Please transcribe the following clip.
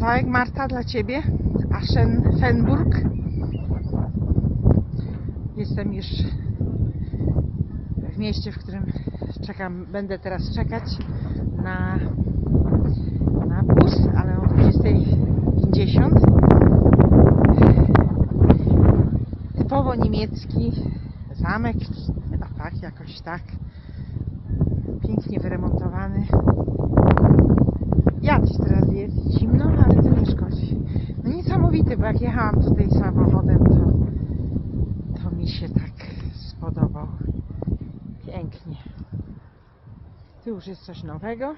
kawałek Marta dla Ciebie. Aschenfenburg. Jestem już w mieście, w którym czekam, będę teraz czekać na, na bus, ale o 20.50. Typowo niemiecki zamek, a tak, jakoś tak. Pięknie wyremontowany. Jadź teraz jest zimno, ale to nie szkodzi. No niesamowity, bo jak jechałam tutaj samochodem, to, to mi się tak spodobał. Pięknie. Tu już jest coś nowego.